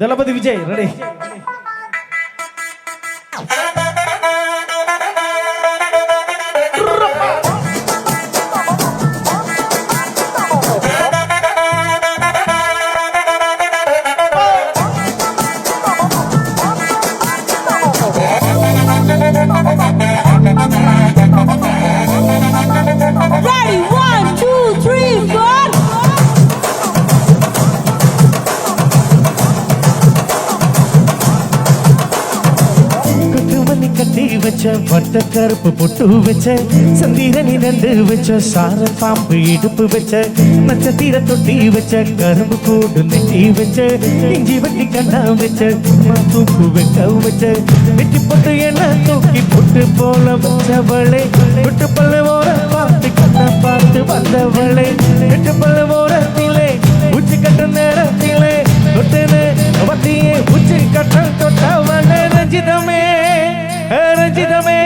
ದಳಪತಿ Vijay ready வச்ச வட்ட கருப்பு பொட்டு வச்ச சந்திரனி நண்டு வச்ச சார பாம்பு இடுப்பு வச்ச நட்சத்திர தொட்டி வச்ச கரும்பு கூடு நெட்டி வச்ச இஞ்சி வட்டி கண்ணா வச்ச உம்மா தூக்கு வைக்க வச்ச வெட்டி போட்டு என்ன தூக்கி போட்டு போல வச்சவளே. விட்டு பல்ல ஓர பார்த்து கண்ண பார்த்து வந்தவளே. விட்டு பல்ல ரஞ்சிதமே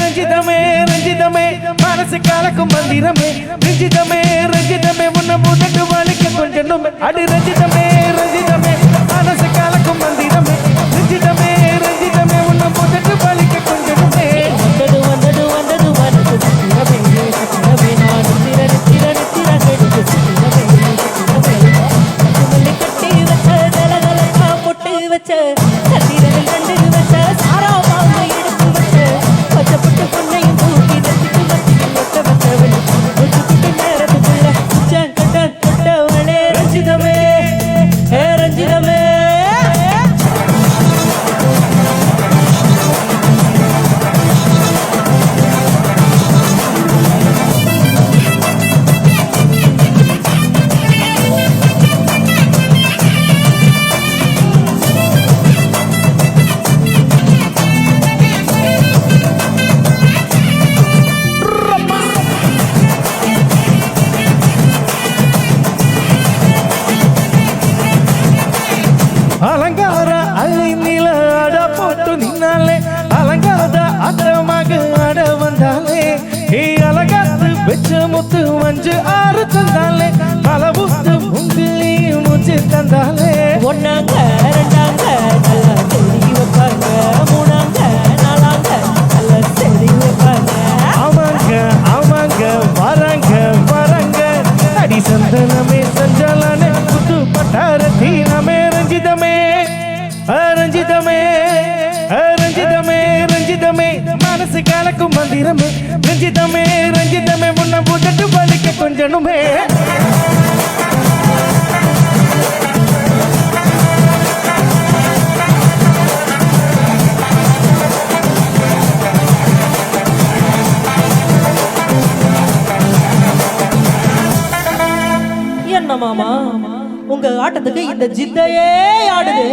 ரஞ்சிதமே ரஞ்சிதமே மனசு காலக்கும் மந்திரமே. ரஞ்சிதமே ரஞ்சிதமே உன்னை முன்னட்டு வலிக்க கொஞ்சம் அடி ரஞ்சிதமே ரஞ்சிதமே மனசு காலக்கும் மந்திரமே. ரஞ்சிதமே ரஞ்சிதமே உன்னை முன்னட்டு வலிக்க கொஞ்சமே வந்தது வந்தது வந்தது மனசு சித்திரமே சித்திரமே நான் நித்திர நித்திர நித்திர கெடுத்து சித்திரமே சித்திரமே கட்டி வச்ச தலதலக்கா பொட்டு வச்ச அலங்கார அள்ளி நில அட போட்டு நின்னாலே. அலங்காத அடமாக அட வந்தாலே. ஏ அலங்காத்து வெச்ச முத்து மஞ்சு ஆறு தந்தாலே. அளவுத்து உங்கிலி முச்சு தந்தாலே. ஒன்னாங்க ரெண்டாங்க மந்திரமே ரஞ்சிதமே ரஞ்சிதமே முன்ன புதட்டு வலிக்க கொஞ்சனுமே. என்ன மாமா? உங்க ஆட்டத்துக்கு இந்த ஜித்தையே ஆடுது.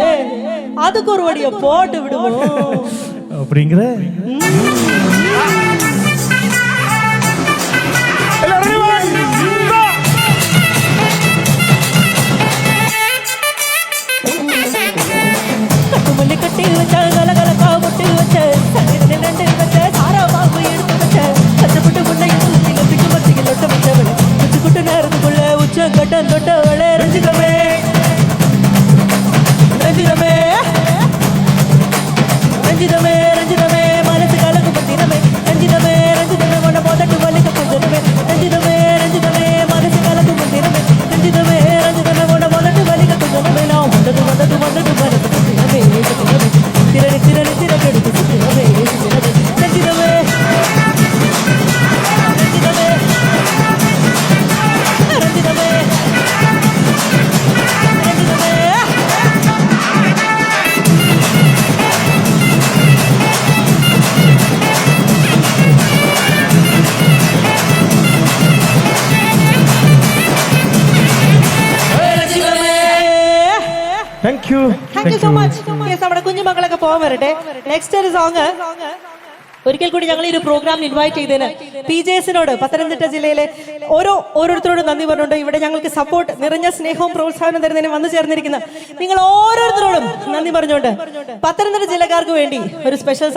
அதுக்கு ஒரு வழிய போட்டு விடுவோம். அப்படிங்கிற? ரஞ்சிதமே കുഞ്ഞുമക്കളൊക്കെ പോകാൻ വരട്ടെ. നെക്സ്റ്റ് സോങ് ഒരിക്കൽ കൂടി ഞങ്ങൾ ഈ ഒരു പ്രോഗ്രാം ഇൻവൈറ്റ് ചെയ്തതിന് പി ജെ എസിനോട് പത്തനംതിട്ട ജില്ലയിലെ ഓരോ ഓരോരുത്തരോടും നന്ദി പറഞ്ഞുകൊണ്ട് ഇവിടെ ഞങ്ങൾക്ക് സപ്പോർട്ട് നിറഞ്ഞ സ്നേഹവും പ്രോത്സാഹനം തരുന്നതിന് വന്നു ചേർന്നിരിക്കുന്ന നിങ്ങൾ ഓരോരുത്തരോടും നന്ദി പറഞ്ഞുകൊണ്ട് പത്തനംതിട്ട ജില്ലക്കാർക്ക് വേണ്ടി ഒരു സ്പെഷ്യൽ